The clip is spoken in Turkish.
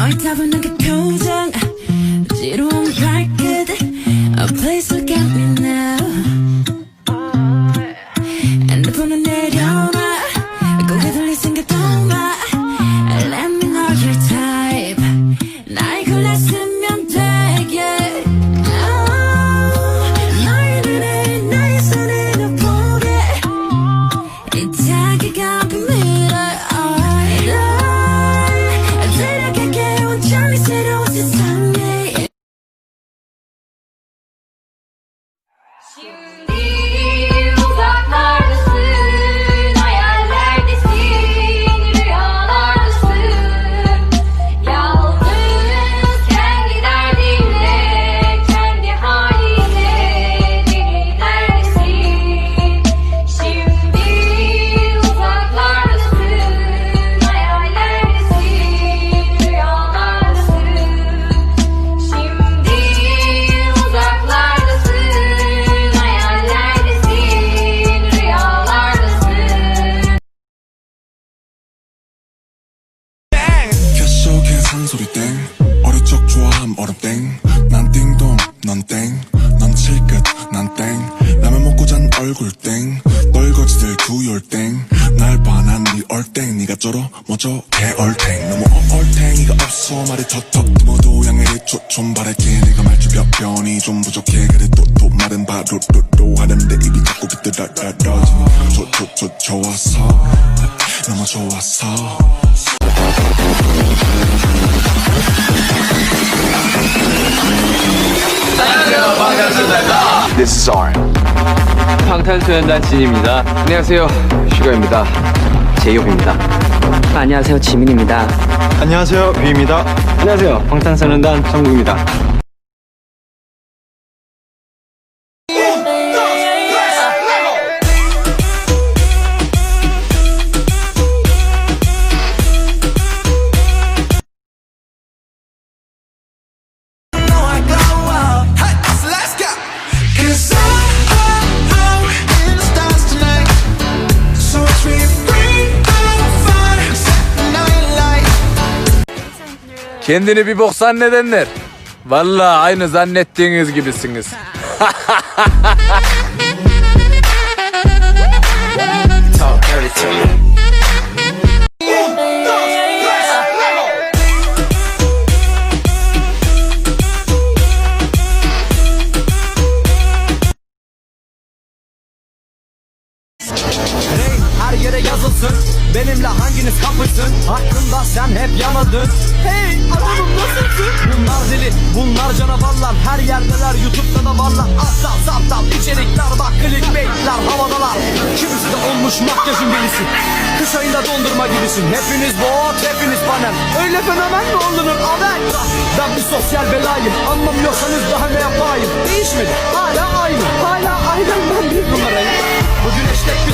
널 타보는 그 표정 아, 지루한 탕소리 땡. 어릴 적 좋아함 얼음 땡난 띵동 넌땡넌 칠끝 난땡. 라면 먹고 잔 얼굴 땡. 널거지들 구열 땡날 반한 니 얼땡. 니가 쩔어 뭐죠 개얼탱. 너무 얼탱이가 없어. 말이 턱턱 뜸어도 양해를 초좀 바랄게. 내가 말투 변변이 좀 부족해. 그래도 또 말은 바로 또또 하는데 입이 자꾸 비뚤다다다 좋좋좋 좋아서. 너무 좋았어 This is RM. 방탄소년단 진입니다. 안녕하세요. 슈가입니다. 제이홉입니다. 안녕하세요 지민입니다. 안녕하세요, 비입니다. 안녕하세요. 방탄소년단 정국입니다. Kendini bir bok zannedenler. Vallahi aynı zannettiğiniz gibisiniz. Her yere yazılsın Benimle hanginiz kapışsın Hakkında sen hep yanadın Hey her yerdeler Youtube'da da varlar. Ah, Aptal saptal içerikler bak clickbaitler havadalar. Kimisi de olmuş makyajın birisi Kış ayında dondurma gibisin. Hepiniz bot hepiniz panel. Öyle fenomen mi olunur amen Ben bir sosyal belayım. Anlamıyorsanız daha ne yapayım? Değişmedi. Hala aynı. Hala aynen ben bir numarayım. Bu güneşte